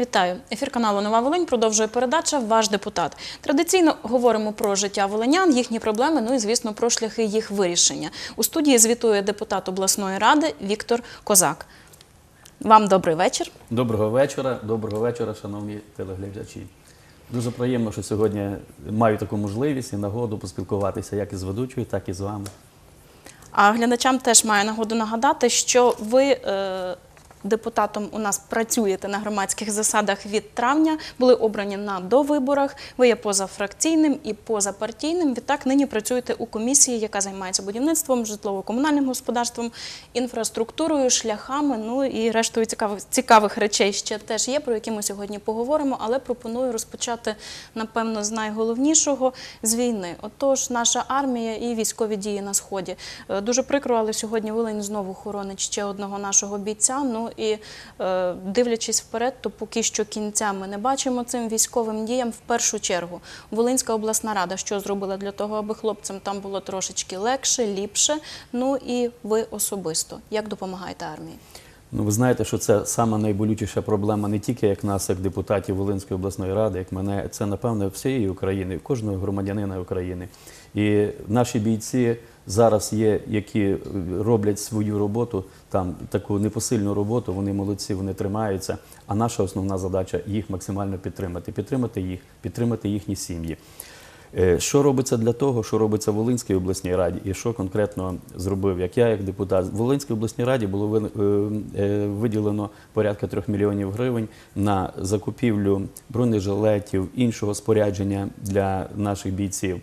Вітаю. Ефір каналу Нова Волинь продовжує передача Ваш депутат. Традиційно говоримо про життя волинян, їхні проблеми, ну і звісно про шляхи їх вирішення. У студії звітує депутат обласної ради Віктор Козак. Вам добрий вечір. Доброго вечора, доброго вечора, шановні телеглядачі. Дуже приємно, що сьогодні маю таку можливість і нагоду поспілкуватися як із ведучою, так і з вами. А глядачам теж маю нагоду нагадати, що ви е, депутатом у нас працюєте на громадських засадах від травня, були обрані на довиборах. Ви є позафракційним і позапартійним. Відтак нині працюєте у комісії, яка займається будівництвом, житлово-комунальним господарством, інфраструктурою, шляхами. Ну і рештою цікавих цікавих речей ще теж є, про які ми сьогодні поговоримо. Але пропоную розпочати напевно з найголовнішого з війни. Отож, наша армія і військові дії на сході. Е, Дуже прикро, але сьогодні Волинь знову хоронить ще одного нашого бійця. Ну і е, дивлячись вперед, то поки що кінця ми не бачимо цим військовим діям. В першу чергу Волинська обласна рада що зробила для того, аби хлопцям там було трошечки легше, ліпше. Ну і ви особисто як допомагаєте армії? Ну, ви знаєте, що це сама найболючіша проблема не тільки як нас, як депутатів Волинської обласної ради, як мене, це напевно всієї України, кожного громадянина України. І наші бійці зараз є, які роблять свою роботу, там таку непосильну роботу. Вони молодці, вони тримаються. А наша основна задача їх максимально підтримати, підтримати їх, підтримати їхні сім'ї. Е, Що робиться для того, що робиться в Волинській обласній раді, і що конкретно зробив, як я, як депутат. В Волинській обласній раді було е, е, виділено порядка трьох мільйонів гривень на закупівлю бронежилетів, іншого спорядження для наших бійців.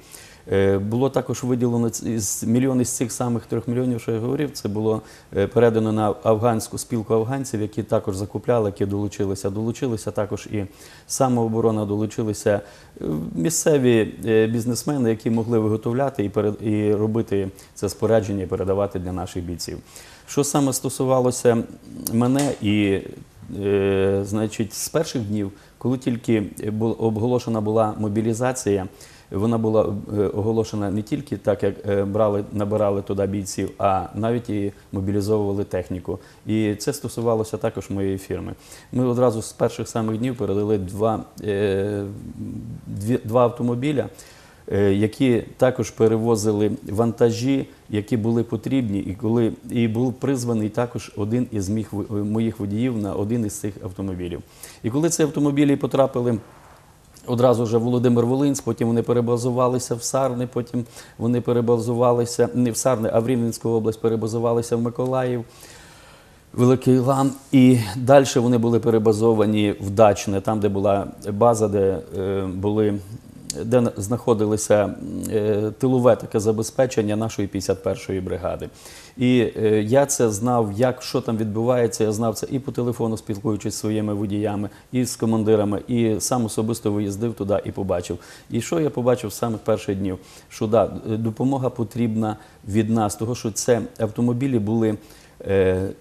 Е, Було також виділено з мільйони з цих самих трьох мільйонів, що я говорив. Це було е, передано на афганську спілку афганців, які також закупляли, які долучилися. Долучилися також і самооборона, долучилися е, місцеві бізнесмени, які могли виготовляти і перед і робити це спорядження і передавати для наших бійців. Що саме стосувалося мене і значить, з перших днів, коли тільки оголошена була мобілізація, вона була е, оголошена не тільки так, як е, брали, набирали туди бійців, а навіть і мобілізовували техніку. І це стосувалося також моєї фірми. Ми одразу з перших самих днів передали два, е, дві, два автомобіля які також перевозили вантажі, які були потрібні, і коли і був призваний також один із моїх водіїв на один із цих автомобілів. І коли ці автомобілі потрапили. Одразу вже Володимир Волинськ, потім вони перебазувалися в Сарни, потім вони перебазувалися не в Сарни, а в Рівненську область перебазувалися в Миколаїв. Великий Лан. І далі вони були перебазовані в Дачне, там, де була база, де е, були. Де на- знаходилося е, тилове таке забезпечення нашої 51-ї бригади. І е, я це знав, як що там відбувається. Я знав це і по телефону, спілкуючись зі своїми водіями, і з командирами, і сам особисто виїздив туди і побачив. І що я побачив з самих перших днів? Що да, е, допомога потрібна від нас, того що це автомобілі були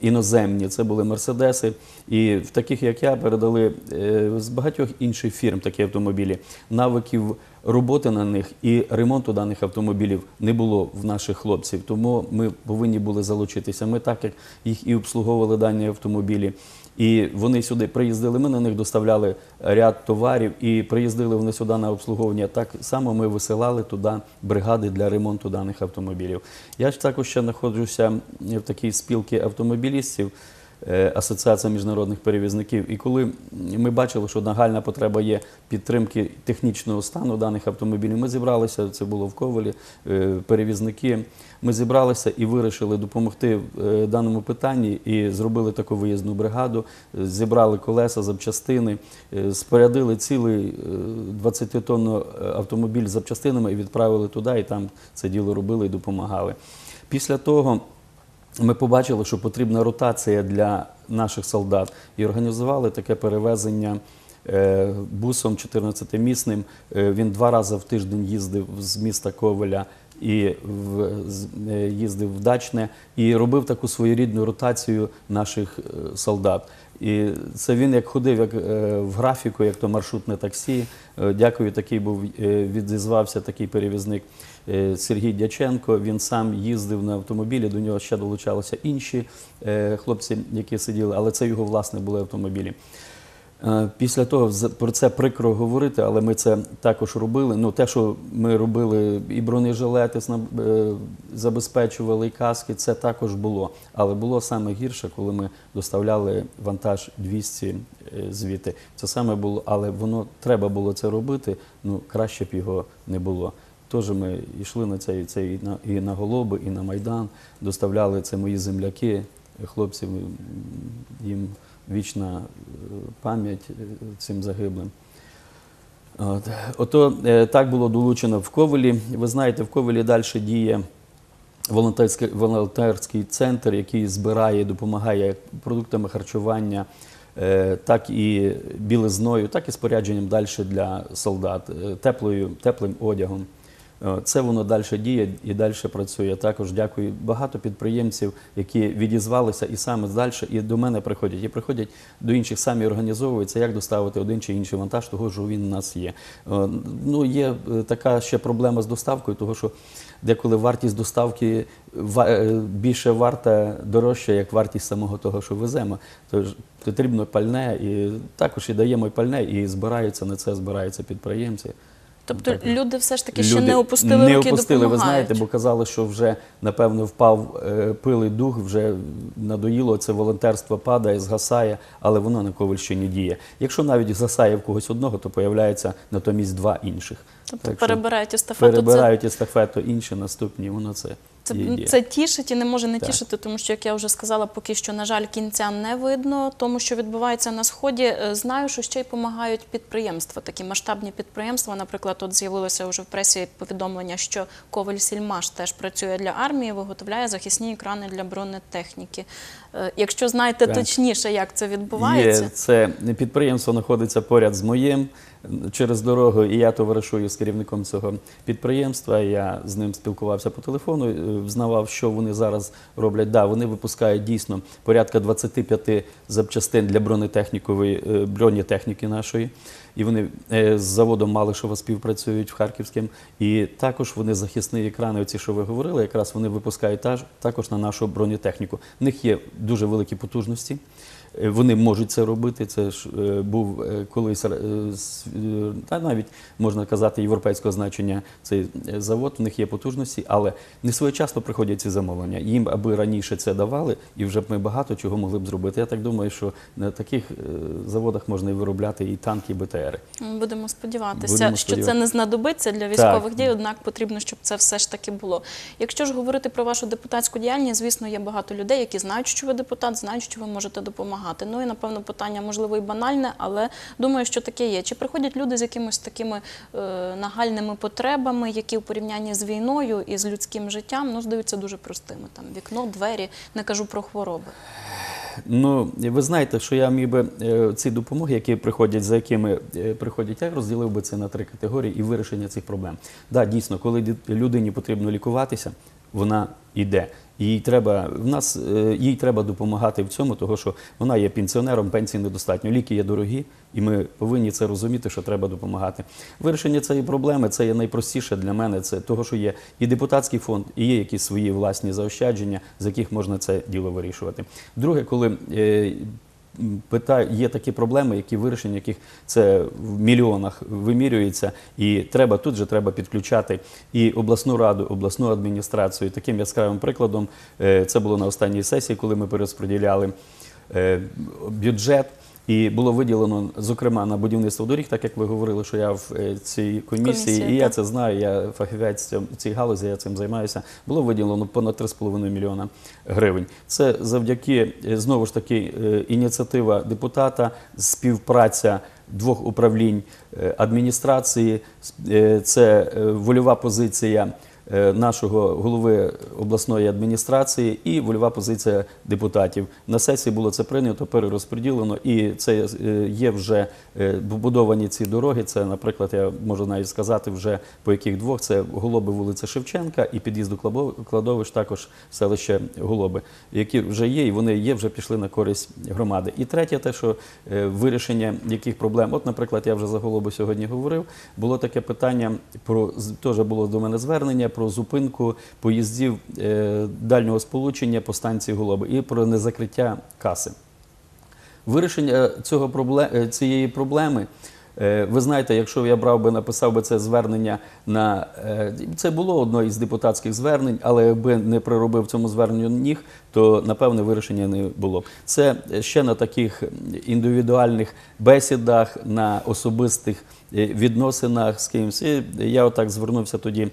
іноземні, це були мерседеси. І в таких, як я, передали е, з багатьох інших фірм такі автомобілі. Навиків роботи на них і ремонту даних автомобілів не було в наших хлопців. Тому ми повинні були залучитися. Ми так як їх і обслуговували дані автомобілі. І вони сюди приїздили. Ми на них доставляли ряд товарів і приїздили вони сюди на обслуговування. Так само ми висилали туди бригади для ремонту даних автомобілів. Я ж також ще знаходжуся в такій спілці автомобілістів. Е, Асоціація міжнародних перевізників. І коли ми бачили, що нагальна потреба є підтримки технічного стану даних автомобілів, ми зібралися, це було в Ковалі, е, перевізники. Ми зібралися і вирішили допомогти в е, даному питанні і зробили таку виїзну бригаду, зібрали колеса, запчастини, спорядили цілий 20-тонний автомобіль з запчастинами і відправили туди, і там це діло робили і допомагали. Після того ми побачили, що потрібна ротація для наших солдат і організували таке перевезення е, бусом 14-місним. Е, Він два рази в тиждень їздив з міста Ковеля і в, е, їздив в Дачне і робив таку своєрідну ротацію наших солдат. І це він як ходив як в графіку, як то маршрутне таксі. Дякую, такий був відізвався такий перевізник Сергій Дяченко. Він сам їздив на автомобілі. До нього ще долучалися інші е, хлопці, які сиділи, але це його власне були автомобілі. Е, Після того про це прикро говорити, але ми це також робили. Ну, те, що ми робили, і бронежилети е, забезпечували, і каски, це також було. Але було саме гірше, коли ми доставляли вантаж 200 е, звідти. Це саме було, але воно треба було це робити. Ну краще б його не було. Теж ми йшли на це, і це і на, і на Голоби, і на Майдан. Доставляли це мої земляки, хлопці, їм вічна е, пам'ять е, цим загиблим. От. Ото е, так було долучено в Ковелі. Ви знаєте, в Ковелі далі діє волонтерський, волонтерський центр, який збирає допомагає як продуктами харчування, так і білизною, так і спорядженням далі для солдат, теплою, теплим одягом. Е, Це воно далі діє і далі працює. Також дякую багато підприємців, які відізвалися і саме далі і до мене приходять. І приходять до інших, самі організовуються, як доставити один чи інший вантаж, того що він у нас є. Е, Ну, є е, така ще проблема з доставкою, того що деколи вартість доставки більше варта дорожча, як вартість самого того, що веземо. Тож потрібно пальне, і також і даємо і пальне, і збираються на це, збираються підприємці. Тобто Так. люди все ж таки ще не опустили не руки, опустили, ви знаєте, бо казали, що вже напевно впав е, пилий дух, вже надоїло це волонтерство падає, згасає, але воно на Ковальщині діє. Якщо навіть згасає в когось одного, то появляється натомість два інших. Тобто Так перебирають естафету. Це перебирають естафету інші наступні. Воно це, Це, є. це тішить і не може не Так. тішити, тому що, як я вже сказала, поки що, на жаль, кінця не видно. Тому що відбувається на сході. Е, Знаю, що ще й допомагають підприємства, такі масштабні підприємства. Наприклад, от з'явилося вже в пресі повідомлення, що Коваль Сільмаш теж працює для армії, виготовляє захисні екрани для бронетехніки. Е, Якщо знаєте Так. точніше, як це відбувається, Є, це підприємство знаходиться поряд з моїм через дорогу, і я товаришую з керівником цього підприємства. Я з ним спілкувався по телефону, е, взнавав, що вони зараз роблять. Да, вони випускають дійсно порядка 25 запчастин для бронетехнікової е, бронетехніки нашої. І вони е, з заводом Малишева співпрацюють в Харківським. І також вони захисні екрани, оці, що ви говорили, якраз вони випускають також на нашу бронетехніку. В них є дуже великі потужності. Е, Вони можуть це робити. Це ж е, був е, колись та навіть можна казати європейського значення цей завод. В них є потужності, але не своєчасно приходять ці замовлення. Їм аби раніше це давали, і вже б ми багато чого могли б зробити. Я так думаю, що на таких заводах можна і виробляти і танки, і БТРи. Будемо сподіватися, Будемо що це не знадобиться для військових дій, однак потрібно, щоб це все ж таки було. Якщо ж говорити про вашу депутатську діяльність, звісно, є багато людей, які знають, що ви депутат, знають, що ви можете допомагати. Ну і напевно питання можливо і банальне, але думаю, що таке є. Чи приходять люди з якимось такими е, нагальними потребами, які у порівнянні з війною і з людським життям ну здаються дуже простими? Там вікно, двері, не кажу про хвороби. Ну, ви знаєте, що я міг би е, ці допомоги, які приходять, за якими е, приходять, я розділив би це на три категорії і вирішення цих проблем. Да, дійсно, коли людині потрібно лікуватися, вона йде. Їй треба в нас е, їй треба допомагати в цьому, тому що вона є пенсіонером, пенсії недостатньо. Ліки є дорогі, і ми повинні це розуміти, що треба допомагати. Вирішення цієї проблеми це є найпростіше для мене. Це того, що є і депутатський фонд, і є якісь свої власні заощадження, з яких можна це діло вирішувати. Друге, коли е, м, пита- є такі проблеми, які вирішення яких це в мільйонах вимірюється, і треба тут же треба підключати і обласну раду, обласну адміністрацію. Таким яскравим прикладом е, це було на останній сесії, коли ми перерозподіляли е, бюджет. І було виділено, зокрема, на будівництво доріг, так як ви говорили, що я в е, цій комісії, Комісії, і я так. це знаю, я фахівець в цій галузі, я цим займаюся. Було виділено понад 3,5 мільйона гривень. Це завдяки е, знову ж таки е, ініціатива депутата, співпраця двох управлінь адміністрації, це вольова позиція нашого голови обласної адміністрації і вольова позиція депутатів. На сесії було це прийнято, перерозподілено, і це е, є вже е, побудовані ці дороги. Це, наприклад, я можу навіть сказати вже по яких двох це Голоби вулиця Шевченка і під'їзд до кладовищ, також селище Голоби, які вже є, і вони є, вже пішли на користь громади. І третє, те, що е, вирішення яких проблем, от, наприклад, я вже за Голобу сьогодні говорив, було таке питання про теж було до мене звернення про зупинку поїздів е, дальнього сполучення по станції Голоби і про незакриття каси. Вирішення цього пробле- е, цієї проблеми. Е, Ви знаєте, якщо я брав би, написав би це звернення на е, це було одно із депутатських звернень, але якби не приробив цьому зверненню ніг, то напевне вирішення не було. б. Це ще на таких індивідуальних бесідах, на особистих е, відносинах з кимось. І я отак звернувся тоді.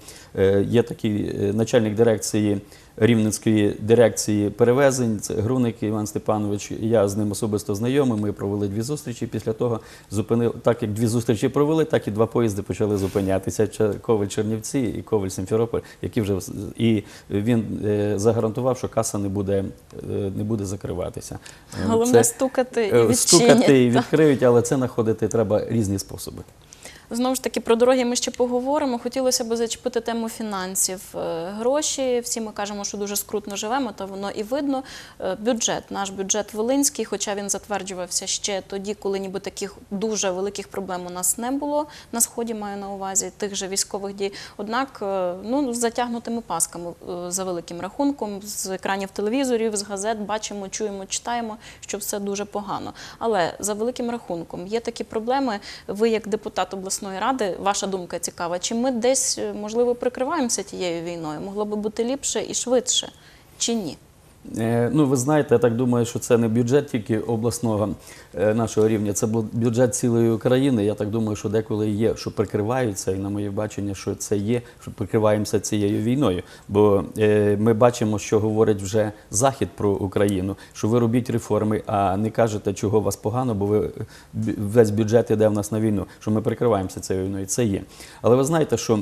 Є такий начальник дирекції. Рівненської дирекції перевезень, це Груник Іван Степанович. Я з ним особисто знайомий. Ми провели дві зустрічі. Після того зупинили так, як дві зустрічі провели, так і два поїзди почали зупинятися. Коваль Чернівці і Коваль Симферополь, які вже і він е, загарантував, що каса не буде, е, не буде закриватися. Головне це, стукати і е, відчинять. стукати і відкриють, але це знаходити треба різні способи. Знову ж таки, про дороги ми ще поговоримо. Хотілося б зачепити тему фінансів. Е, Гроші, всі ми кажемо, що дуже скрутно живемо, то воно і видно. Е, Бюджет, наш бюджет Волинський, хоча він затверджувався ще тоді, коли ніби таких дуже великих проблем у нас не було на сході, маю на увазі тих же військових дій. Однак, е, ну з затягнутими пасками за великим рахунком, з екранів телевізорів, з газет бачимо, чуємо, читаємо, що все дуже погано. Але за великим рахунком є такі проблеми. Ви, як депутат обласної ради, ваша думка цікава. Чи ми десь е, можливо прикриваємося тією війною? Могло би бути ліпше і швидше, чи ні? Е, Ну, ви знаєте, я так думаю, що це не бюджет тільки обласного е, нашого рівня, це бюджет цілої України. Я так думаю, що деколи є, що прикриваються, і на моє бачення, що це є, що прикриваємося цією війною. Бо е, ми бачимо, що говорить вже Захід про Україну, що ви робіть реформи, а не кажете, чого у вас погано, бо ви весь бюджет іде в нас на війну, що ми прикриваємося цією війною. Це є. Але ви знаєте, що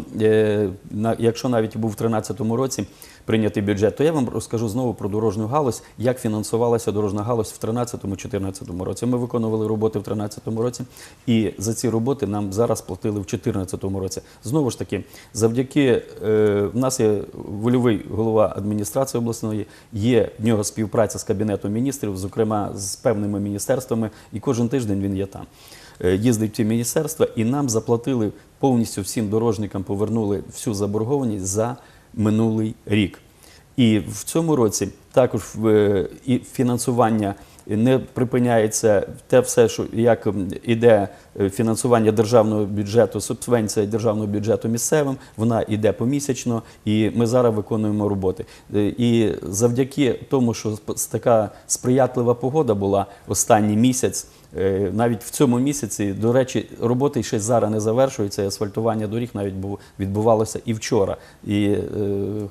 на, якщо навіть був в 2013 році прийнятий бюджет, то я вам розкажу знову про дорожню галузь, як фінансувалася дорожня галузь в 2013-2014 році. Ми виконували роботи в 2013 році, і за ці роботи нам зараз платили в 2014 році. Знову ж таки, завдяки е, в нас є вольовий голова адміністрації обласної, є в нього співпраця з кабінетом міністрів, зокрема з певними міністерствами, і кожен тиждень він є там. Е, Їздить в ці міністерства, і нам заплатили повністю всім дорожникам, повернули всю заборгованість за минулий рік. І в цьому році також е, і фінансування не припиняється те все, що як іде е, фінансування державного бюджету, субвенція державного бюджету місцевим, вона йде помісячно, і ми зараз виконуємо роботи. Е, І завдяки тому, що така сприятлива погода була останній місяць. Е, Навіть в цьому місяці, до речі, роботи ще зараз не завершуються. і Асфальтування доріг навіть відбувалося і вчора. І, е,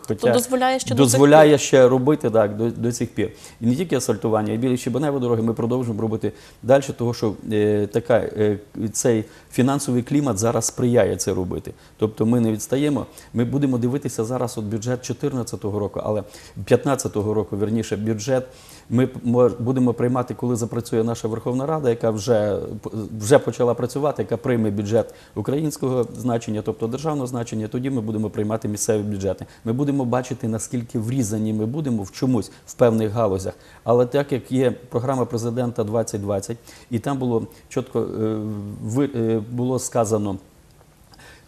хоча То дозволяє ще до цих дозволяє пір. ще робити так до, до цих пір. І не тільки асфальтування, і білі щебеневі дороги ми продовжуємо робити далі, тому що е, така, е, цей фінансовий клімат зараз сприяє це робити. Тобто ми не відстаємо. Ми будемо дивитися зараз от бюджет 2014 року, але 2015 року, верніше, бюджет. Ми мо- будемо приймати, коли запрацює наша Верховна Рада, яка вже, вже почала працювати, яка прийме бюджет українського значення, тобто державного значення. Тоді ми будемо приймати місцеві бюджети. Ми будемо бачити, наскільки врізані ми будемо в чомусь в певних галузях. Але так як є програма президента 2020, і там було чітко е, е, було сказано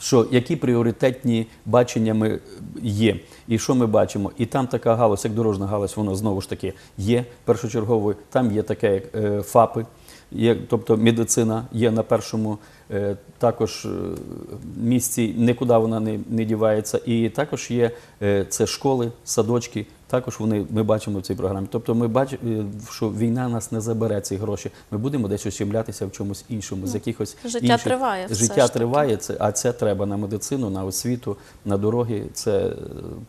що які пріоритетні бачення ми є, і що ми бачимо. І там така галузь, як дорожна галузь, воно знову ж таки є першочерговою. Там є таке, як е, ФАПи, є, тобто медицина є на першому е, також е, місці, нікуди вона не, не дівається. І також є е, це школи, садочки. Також вони ми бачимо в цій програмі. Тобто, ми бачимо, що війна нас не забере ці гроші. Ми будемо десь ущемлятися в чомусь іншому, з якихось життя інших. триває Життя триває, це, а це треба на медицину, на освіту, на дороги. Це е,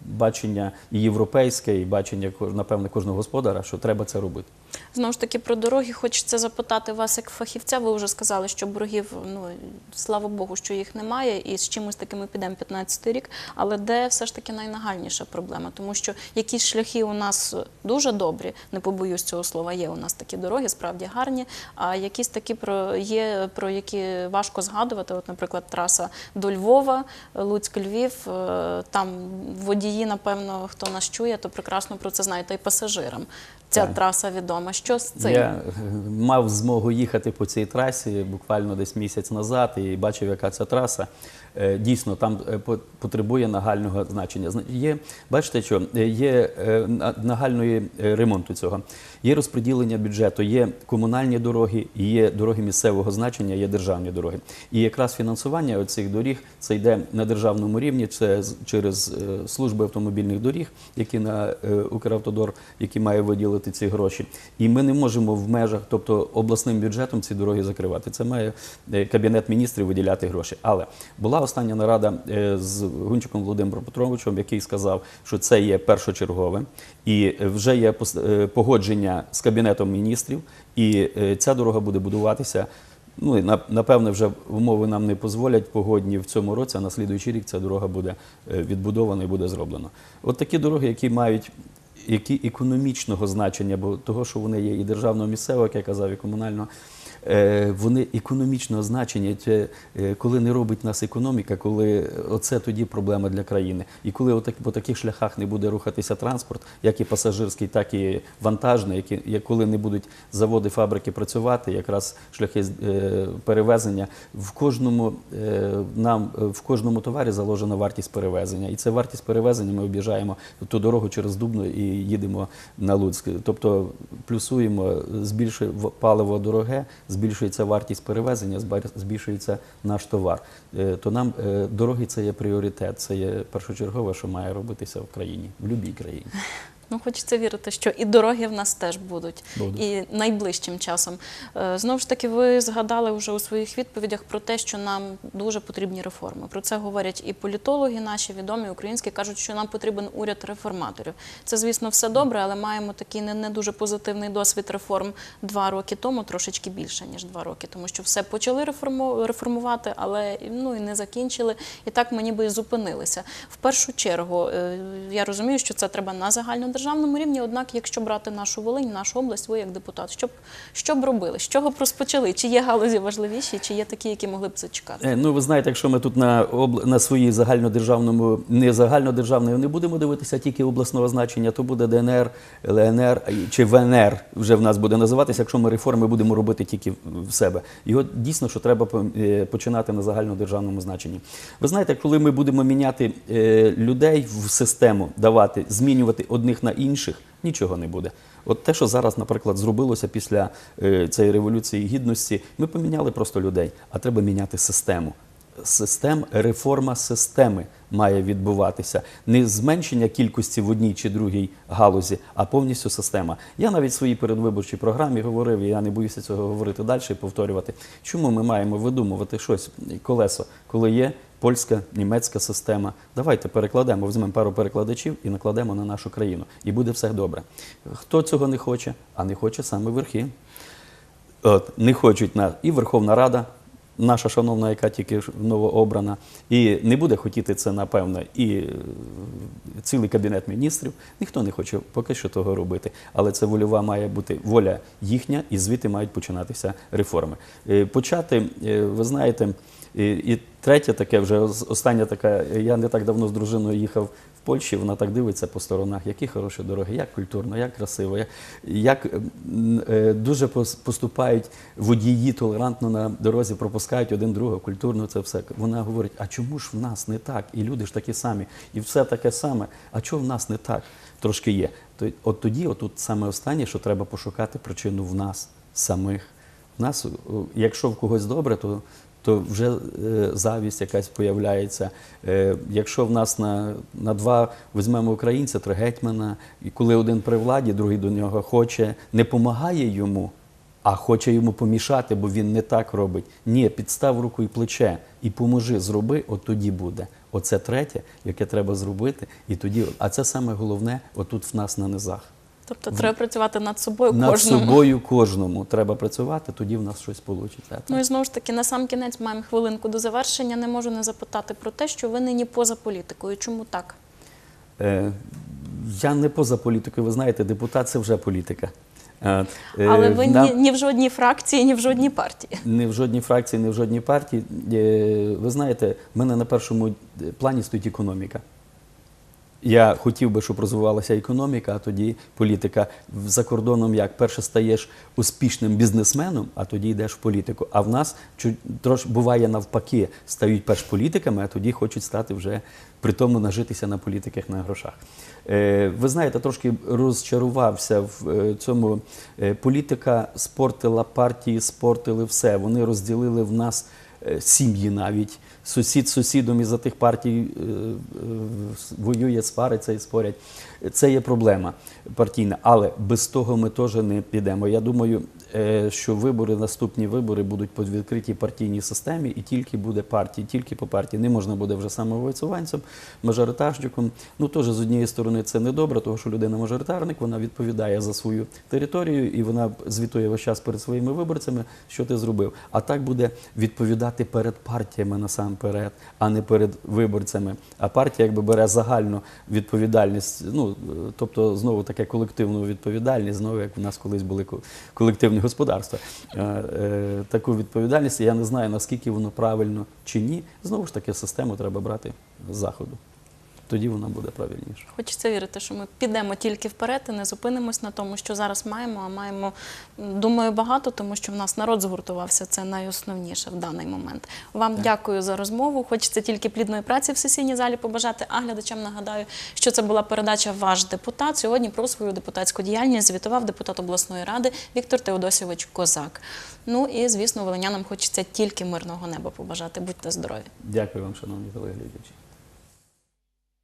бачення і європейське, і бачення напевне кожного господара, що треба це робити. Знову ж таки, про дороги хочеться запитати вас як фахівця. Ви вже сказали, що боргів, ну слава Богу, що їх немає, і з чимось таким ми підемо 15 рік. Але де все ж таки найнагальніша проблема? Тому що якісь шляхи у нас дуже добрі, не побоюсь цього слова. Є у нас такі дороги, справді гарні. А якісь такі про є, про які важко згадувати. От, наприклад, траса до Львова, Луцьк-Львів. е, Там водії, напевно, хто нас чує, то прекрасно про це знає, та й пасажирам. Ця Так. траса відома. Що з цим? Я е, мав змогу їхати по цій трасі буквально десь місяць назад і бачив, яка це траса. Е, дійсно там е, по- потребує нагального значення. Зна- Є, бачите, що е, є на- нагальної ремонту цього. Є розподілення бюджету, є комунальні дороги, є дороги місцевого значення, є державні дороги. І якраз фінансування цих доріг це йде на державному рівні, це через служби автомобільних доріг, які на Укравтодор, які має виділити ці гроші. І ми не можемо в межах, тобто обласним бюджетом ці дороги закривати. Це має кабінет міністрів виділяти гроші. Але була остання нарада е, з Гунчиком Володимиром Петровичем, який сказав, що це є першочергове, і е, вже є е, погодження з кабінетом міністрів, і ця дорога буде будуватися. Ну напевне, вже умови нам не дозволять погодні в цьому році, а на слідуючий рік ця дорога буде відбудована і буде зроблена. От такі дороги, які мають які економічного значення, бо того, що вони є і державного місцевого, як я казав, і комунального. Е, Вони економічного значення, е, коли не робить нас економіка, коли оце тоді проблема для країни. І коли по таких шляхах не буде рухатися транспорт, як і пасажирський, так і вантажний, коли не будуть заводи, фабрики працювати, якраз шляхи е, перевезення в кожному нам в кожному товарі заложена вартість перевезення. І це вартість перевезення. Ми об'їжджаємо ту дорогу через Дубно і їдемо на Луцьк. Тобто плюсуємо, збільшує паливо дороге, збільшується вартість перевезення, збільшується наш товар. Е, То нам е, дороги це є пріоритет, це є першочергове, що має робитися в країні, в будь-якій країні. Ну, хочеться вірити, що і дороги в нас теж будуть, Будуть. і найближчим часом. Е, Знову ж таки, ви згадали вже у своїх відповідях про те, що нам дуже потрібні реформи. Про це говорять і політологи, наші відомі українські кажуть, що нам потрібен уряд реформаторів. Це, звісно, все добре, але маємо такий не, не дуже позитивний досвід реформ два роки тому, трошечки більше ніж два роки, тому що все почали реформу- реформувати, але ну і не закінчили. І так ми ніби і зупинилися. В першу чергу е, я розумію, що це треба на загальнодержавному рівні. Однак, якщо брати нашу Волинь, нашу область, ви як депутат, що б, робили? З чого б розпочали? Чи є галузі важливіші, чи є такі, які могли б зачекати? Е, Ну, ви знаєте, якщо ми тут на обл... на своїй загальнодержавному, не загальнодержавному не будемо дивитися тільки обласного значення, то буде ДНР, ЛНР чи ВНР вже в нас буде називатися, якщо ми реформи будемо робити тільки в себе. Його дійсно, що треба е, починати на загальнодержавному значенні. Ви знаєте, коли ми будемо міняти е, людей в систему, давати, змінювати одних на інших, нічого не буде. От те, що зараз, наприклад, зробилося після е, цієї революції гідності, ми поміняли просто людей, а треба міняти систему. Систем, реформа системи має відбуватися. Не зменшення кількості в одній чи другій галузі, а повністю система. Я навіть в своїй передвиборчій програмі говорив, і я не боюся цього говорити далі і повторювати. Чому ми маємо видумувати щось колесо, коли є польська, німецька система. Давайте перекладемо, візьмемо пару перекладачів і накладемо на нашу країну. І буде все добре. Хто цього не хоче, а не хоче саме верхи. От, не хочуть на і Верховна Рада, наша шановна, яка тільки новообрана, і не буде хотіти це, напевно, і е, цілий кабінет міністрів. Ніхто не хоче поки що того робити. Але це вольова має бути воля їхня, і звідти мають починатися реформи. Е, Почати, е, ви знаєте, і, і третє таке, вже ос- остання така, я не так давно з дружиною їхав в Польщі, вона так дивиться по сторонах, які хороші дороги, як культурно, як красиво, як, як е, дуже поступають водії толерантно на дорозі, пропускають один другого, культурно це все. Вона говорить, а чому ж в нас не так? І люди ж такі самі, і все таке саме. А чого в нас не так? Трошки є. То, от тоді, отут саме останнє, що треба пошукати причину в нас самих. В нас, якщо в когось добре, то, то вже е, завість якась появляється. Е, якщо в нас на, на два візьмемо українця, то гетьмана, і коли один при владі, другий до нього хоче, не помагає йому, а хоче йому помішати, бо він не так робить. Ні, підстав руку і плече і поможи, зроби, от тоді буде. Оце третє, яке треба зробити, і тоді, а це саме головне, отут в нас на низах. Тобто треба працювати над собою Над кожному. собою кожному треба працювати, тоді в нас щось вийде. Ну і знову ж таки, на сам кінець маємо хвилинку до завершення. Не можу не запитати про те, що ви нині поза політикою. Чому так? Е, я не поза політикою, ви знаєте, депутат це вже політика. Е, е, Але ви нам- ні, ні в жодній фракції, ні в жодній партії. не в жодній фракції, не в жодній партії. Е, Ви знаєте, в мене на першому плані стоїть економіка. Я хотів би, щоб розвивалася економіка, а тоді політика. За кордоном як перше стаєш успішним бізнесменом, а тоді йдеш в політику. А в нас трош буває навпаки, стають перш політиками, а тоді хочуть стати вже при тому нажитися на політиках на грошах. Е, ви знаєте, трошки розчарувався в е, цьому. Е, політика спортила партії, спортили все. Вони розділили в нас сім'ї навіть. Сусід сусідом із-за тих партій е, е, воює, свариться і спорять. Це є проблема партійна, але без того ми теж не підемо. Я думаю, що вибори, наступні вибори будуть по відкритій партійній системі, і тільки буде партії, тільки по партії. Не можна буде вже самовисуванцем, мажоритарщиком. Ну теж з однієї сторони це не добре, тому що людина мажоритарник, вона відповідає за свою територію і вона звітує весь час перед своїми виборцями, що ти зробив. А так буде відповідати перед партіями насамперед, а не перед виборцями. А партія якби бере загальну відповідальність, ну е, тобто знову таке колективну відповідальність, знову як у нас колись були колективні господарства. Е, е, Таку відповідальність я не знаю наскільки воно правильно чи ні. Знову ж таки, систему треба брати з заходу. Тоді вона буде правильніша. Хочеться вірити, що ми підемо тільки вперед і не зупинимось на тому, що зараз маємо, а маємо, думаю, багато, тому що в нас народ згуртувався. Це найосновніше в даний момент. Вам дякую за розмову. Хочеться тільки плідної праці в сесійній залі побажати. А глядачам нагадаю, що це була передача Ваш депутат. Сьогодні про свою депутатську діяльність звітував депутат обласної ради Віктор Теодосійович Козак. Ну і звісно, волинянам хочеться тільки мирного неба побажати. Будьте здорові. Дякую вам, шановні телеглядачі.